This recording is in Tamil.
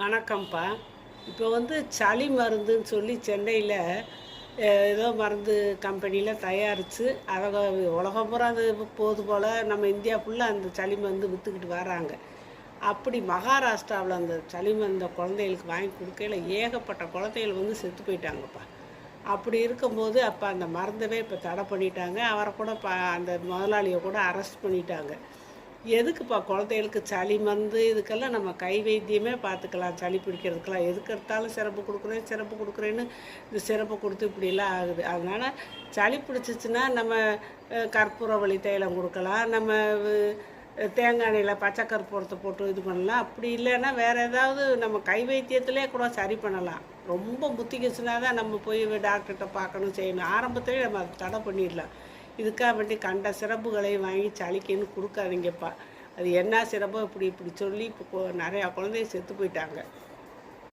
வணக்கம்ப்பா. இப்போ வந்து சளி மருந்துன்னு சொல்லி சென்னையில் ஏதோ மருந்து கம்பெனியில் தயாரித்து அதை உலகம் பூரா அது போது போல் நம்ம இந்தியா ஃபுல்லாக அந்த சளி மருந்து விற்றுக்கிட்டு வராங்க. அப்படி மகாராஷ்டிராவில் அந்த சளி மருந்த குழந்தைகளுக்கு வாங்கி கொடுக்கையில் ஏகப்பட்ட குழந்தைகள் வந்து செத்து போயிட்டாங்கப்பா. அப்படி இருக்கும்போது அப்போ அந்த மருந்தவே இப்போ தடை பண்ணிட்டாங்க. அவரை கூட ப அந்த முதலாளியை கூட அரெஸ்ட் பண்ணிட்டாங்க. எதுக்குப்பா குழந்தைகளுக்கு சளி மருந்து இதுக்கெல்லாம் நம்ம கை வைத்தியமே பார்த்துக்கலாம். சளி பிடிக்கிறதுக்கெல்லாம் எதுக்கு எடுத்தாலும் சிறப்பு கொடுக்குறேன் சிறப்பு கொடுக்குறேன்னு இந்த சிறப்பு கொடுத்து இப்படிலாம் ஆகுது. அதனால் சளி பிடிச்சிச்சின்னா நம்ம கற்பூர கற்பூரவள்ளி தைலம் கொடுக்கலாம். நம்ம தேங்காய் எண்ணெயில் பச்சை கற்பூரத்தை போட்டு இது பண்ணலாம். அப்படி இல்லைன்னா வேறு ஏதாவது நம்ம கை வைத்தியத்திலே கூட சரி பண்ணலாம். ரொம்ப முத்திக்கிச்சுனா தான் நம்ம போய் டாக்டர்கிட்ட பார்க்கணும் செய்யணும். ஆரம்பத்திலே நம்ம அதை தடை பண்ணிடலாம். இதுக்காக வேண்டி கண்ட சிறப்புகளை வாங்கி சளிக்குன்னு கொடுக்காதீங்கப்பா. அது என்ன சிறப்போ? இப்படி இப்படி சொல்லி இப்போ நிறையா குழந்தைய செத்து போயிட்டாங்க.